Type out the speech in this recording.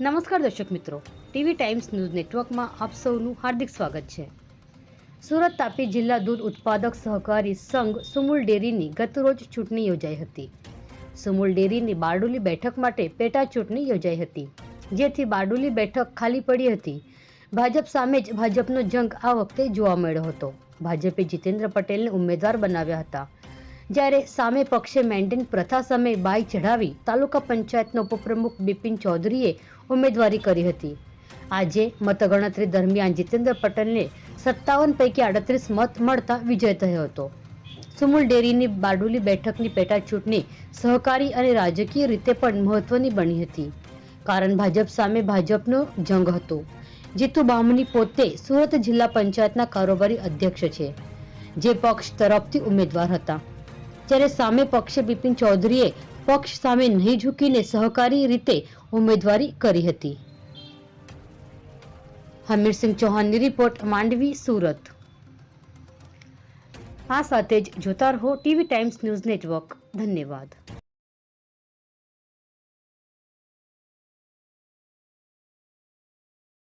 દર્શક મિત્રો. TV times news નેટવર્કમાં આપ સૌનું હાર્દિક સ્વાગત છે. સુરત તાપી જિલ્લા દૂધ ઉત્પાદક સહકારી સંઘ સુમુલ ડેરીની ગતરોજ ચૂંટણી યોજાઈ હતી. સુમુલ ડેરીની બારડોલી બેઠક માટે પેટા ચૂંટણી યોજાઈ હતી. જેથી બારડોલી બેઠક ખાલી પડી હતી. ભાજપ સામે જ ભાજપનો જંગ આ વખતે જોવા મળ્યો હતો. ભાજપે જીતેન્દ્ર પટેલને ઉમેદવાર બનાવ્યા હતા. જ્યારે સામે પક્ષે મેન્ટેન પ્રથા સામે બાઈ ચઢાવી તાલુકા પંચાયતના ઉપપ્રમુખ બિપિન ચૌધરીએ ઉમેદવારી કરી હતી. આજે મતગણતરી દરમિયાન જીતેન્દ્ર પટેલને સત્તાવન પૈકી આડત્રીસ મત મળતા વિજય થયો હતો. સુમુલ ડેરીની બારડોલી બેઠકની પેટા ચૂંટણી સહકારી અને રાજકીય રીતે પણ મહત્વની બની હતી. કારણ ભાજપ સામે ભાજપનો જંગ હતો. જીતુ બામણી પોતે સુરત જિલ્લા પંચાયતના કારોબારી અધ્યક્ષ છે. જે પક્ષ તરફથી ઉમેદવાર હતા. જ્યારે સામે પક્ષે બિપિન ચૌધરીએ પક્ષ સામે નહીં ઝૂકીને સહકારી રીતે ઉમેદવારી કરી હતી. હમીરસિંહ ચૌહાણની રિપોર્ટ, માંડવી, સુરત. આ સાથે જ જોતા રહો ટીવી ટાઈમ્સ ન્યૂઝ નેટવર્ક. ધન્યવાદ.